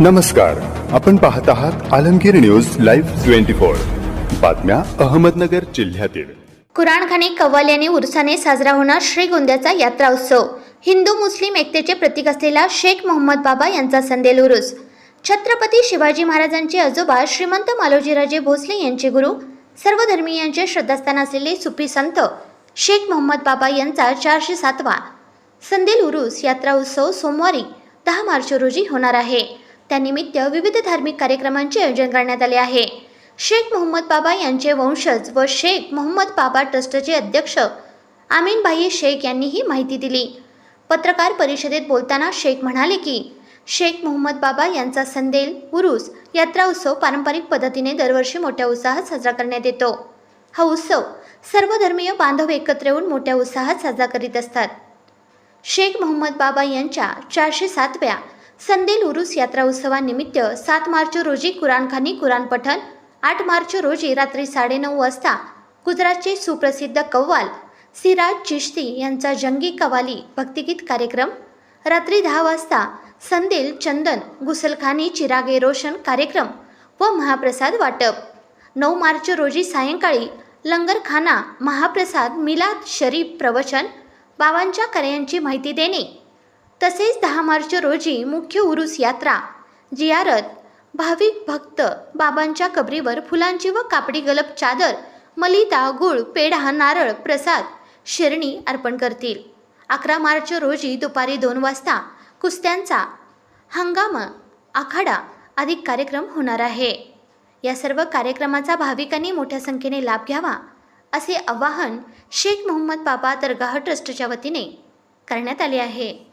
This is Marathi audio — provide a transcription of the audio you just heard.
नमस्कार आपण पाहत आहात Alamgir news live twenty four. बातम्या अहमदनगर जिल्ह्यातील. कुराणखाने कव्वाल यांनी उरसाने साजरा होणार श्री गोंद्याचा यात्रा उत्सव. हिंदू मुस्लिम एकतेचे प्रतीक असलेला शेख मोहम्मद बाबा यांचा संदेल उरुस. छत्रपती शिवाजी महाराजांचे आजोबा श्रीमंत मालोजीराजे भोसले यांचे गुरु सर्वधर्मीयांचे श्रद्धास्थान असलेले सुफी संत शेख मोहम्मद बाबा यांचा चारशे सातवा संदेल उरुस यात्रा उत्सव सोमवारी दहा मार्च रोजी होणार आहे. त्यानिमित्त विविध धार्मिक कार्यक्रमांचे आयोजन करण्यात आले आहे. शेख मोहम्मद बाबा यांचे वंशज व शेख मोहम्मद बाबा ट्रस्टचे अध्यक्ष आमीनभाई शेख यांनी ही माहिती दिली. पत्रकार परिषदेत बोलताना शेख म्हणाले की शेख मोहम्मद बाबा यांचा संदेल उरूस यात्रा उत्सव पारंपरिक पद्धतीने दरवर्षी मोठ्या उत्साहात साजरा करण्यात येतो. हा उत्सव सर्व धर्मीय बांधव एकत्र येऊन मोठ्या उत्साहात साजरा करीत असतात. शेख मोहम्मद बाबा यांच्या चारशे सातव्या संदेल उरुस यात्रा उत्सवानिमित्त सात मार्च रोजी कुराणखानी कुराण पठण आठ मार्च रोजी रात्री साडेनऊ वाजता गुजरातचे सुप्रसिद्ध कव्वाल सिराज चिश्ती यांचा जंगी कवाली भक्तिगीत कार्यक्रम रात्री दहा वाजता संदेल चंदन गुसलखानी चिरागे रोशन कार्यक्रम व महाप्रसाद वाटप. नऊ मार्च रोजी सायंकाळी लंगरखाना महाप्रसाद मिलाद शरीफ प्रवचन बाबांच्या कार्यांची माहिती देणे. तसेच दहा मार्च रोजी मुख्य उरुस यात्रा जियारत भाविक भक्त बाबांच्या कबरीवर फुलांची व कापडी गलप चादर मलिता गुळ पेढा नारळ प्रसाद शिरणी अर्पण करतील. अकरा मार्च रोजी दुपारी दोन वाजता कुस्त्यांचा हंगाम आखाडा आदी कार्यक्रम होणार आहे. या सर्व कार्यक्रमाचा भाविकांनी मोठ्या संख्येने लाभ घ्यावा असे आवाहन शेख मोहम्मद बाबा दरगाह ट्रस्टच्या वतीने करण्यात आले आहे.